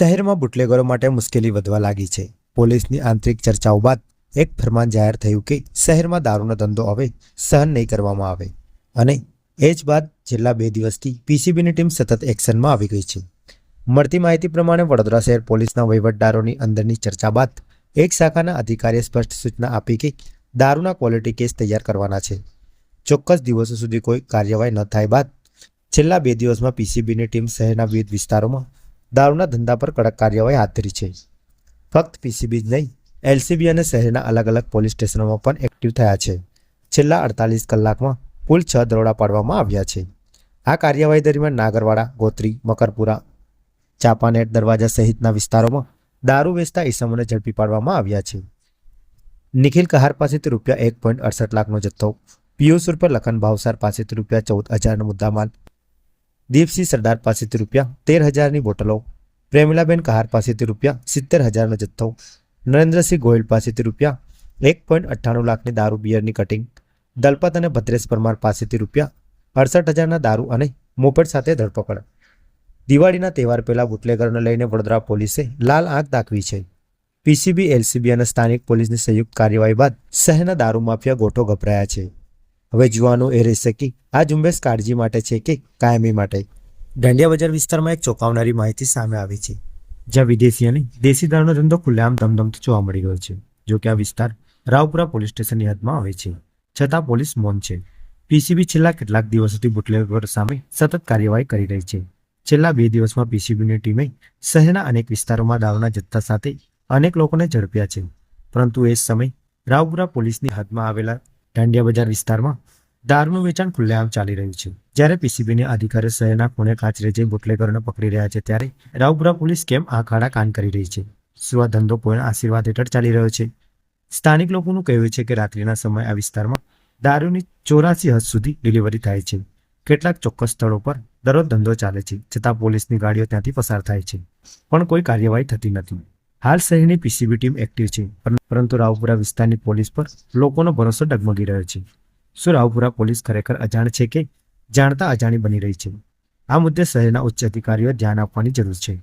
શહેરમાં બુટલેગરો માટે મુશ્કેલી વધવા લાગી છે. પોલીસની આંતરિક ચર્ચાઓ બાદ એક ફરમાન જાહેર થયું કે શહેરમાં દારૂનો ધંધો હવે સહન નહીં કરવામાં આવે. અને એ જ બાદ છેલ્લા બે દિવસથી પીસીબીની ટીમ સતત એક્શનમાં આવી ગઈ છે. મળતી માહિતી પ્રમાણે વડોદરા શહેર પોલીસના વહીવટદારોની અંદરની ચર્ચા બાદ એક શાખાના અધિકારીએ સ્પષ્ટ સૂચના આપી કે દારૂના ક્વોલિટી કેસ તૈયાર કરવાના છે. ચોક્કસ દિવસો સુધી કોઈ કાર્યવાહી ન થાય બાદ છેલ્લા બે દિવસમાં પીસીબીની ટીમ શહેરના વિવિધ વિસ્તારોમાં દારૂના ધંધા પર કડક કાર્યવાહી હાથ ધરી છે. ફક્ત પીસીબી જ નહીં, એલસીબી અને શહેરના અલગ અલગ પોલીસ સ્ટેશનોમાં પણ એક્ટિવ થયા છે. છેલ્લા અડતાલીસ કલાકમાં કુલ છ દરોડા પાડવામાં આવ્યા છે. આ કાર્યવાહી દરમિયાન નાગરવાડા, ગોત્રી, મકરપુરા ચાપાનેટ દરવાજા સહિતના વિસ્તારોમાં દારૂ વેચતા ઈસમોને ઝડપી પાડવામાં આવ્યા છે. નિખિલ કહાર પાસેથી રૂપિયા એક પોઈન્ટ અડસઠ લાખનો જથ્થો, પિયુષ રૂપિયા લખન ભાવસાર પાસેથી રૂપિયા ચૌદ હજારનો મુદ્દામાલ દીપસિંહ સરદાર પાસેથી રૂપિયા તેર હજારની બોટલો, પ્રેમિલાબેન કહાર પાસેથી રૂપિયા સિત્તેર હજારનો જથ્થો, નરેન્દ્રસિંહ ગોયલ પાસેથી રૂપિયા એક પોઈન્ટ અઠ્ઠાણું લાખની દારૂ બિયરની કટિંગ, દલપત અને ભદ્રેશ પરમાર પાસેથી રૂપિયા અડસઠ હજારના દારૂ અને મોપેડ સાથે ધરપકડ. દિવાળીના તહેવાર પહેલા બુટલેગરને લઈને વડોદરા પોલીસે લાલ આંખ દાખવી છે. પીસીબી, એલસીબી અને સ્થાનિક પોલીસની સંયુક્ત કાર્યવાહી બાદ શહેરના દારૂ માફિયા ગોઠો ગભરાયા છે. હવે જોવાનું એ રહેશે કે આ ઝુંબેશ કાળજી માટે છે કે કાયમી માટે? દાંડિયા બજાર વિસ્તારમાં એક ચોંકાવનારી માહિતી સામે આવી છે. જ્યાં વિદેશી અને દેશી દારૂનો ધંધો ખુલ્લેઆમ ધમધમતો જોવા મળી રહ્યો છે, જો કે આ વિસ્તાર રાવપુરા પોલીસ સ્ટેશનની હદમાં આવે છે. છતાં પોલીસ મૌન છે. પીસીબી છેલ્લા કેટલાક દિવસોથી બુટલેગર સામે સતત કાર્યવાહી કરી રહી છે. છેલ્લા બે દિવસમાં પીસીબીની ટીમે શહેરના અનેક વિસ્તારોમાં દારૂના જથ્થા સાથે અનેક લોકોને ઝડપ્યા છે. પરંતુ એ સમય રાવપુરા પોલીસની હદમાં આવેલા દાંડિયા બજાર વિસ્તારમાં દારૂનું વેચાણ ખુલ્લેઆમ ચાલી રહ્યું છે. જ્યારે પીસીબીની અધિકારીઓ શહેરના ખૂણે કાચરે જઈ બુટલેગરોને પકડી રહ્યા છે, ત્યારે રાવપુરા પોલીસ કેમ આ ખાડા કાન કરી રહી છે? શું આ ધંધો કોઈના આશીર્વાદ હેઠળ ચાલી રહ્યો છે? સ્થાનિક લોકોનું કહેવું છે કે રાત્રિના સમયે આ વિસ્તારમાં દારૂની ચોરાસી હદ સુધી ડિલિવરી થાય છે. કેટલાક ચોક્કસ સ્થળો પર દરરોજ ધંધો ચાલે છે, છતાં પોલીસની ગાડીઓ ત્યાંથી પસાર થાય છે. પણ કોઈ કાર્યવાહી થતી નથી. હાલ શહેરની પીસીબી ટીમ એક્ટિવ છે પરંતુ રાવપુરા વિસ્તારની પોલીસ પર લોકોનો ભરોસો ડગમગી રહ્યો છે. શું રાવપુરા પોલીસ ખરેખર અજાણ છે કે જાણતા અજાણી બની રહી છે? આ મુદ્દે શહેરના ઉચ્ચ અધિકારીઓએ ધ્યાન આપવાની જરૂર છે.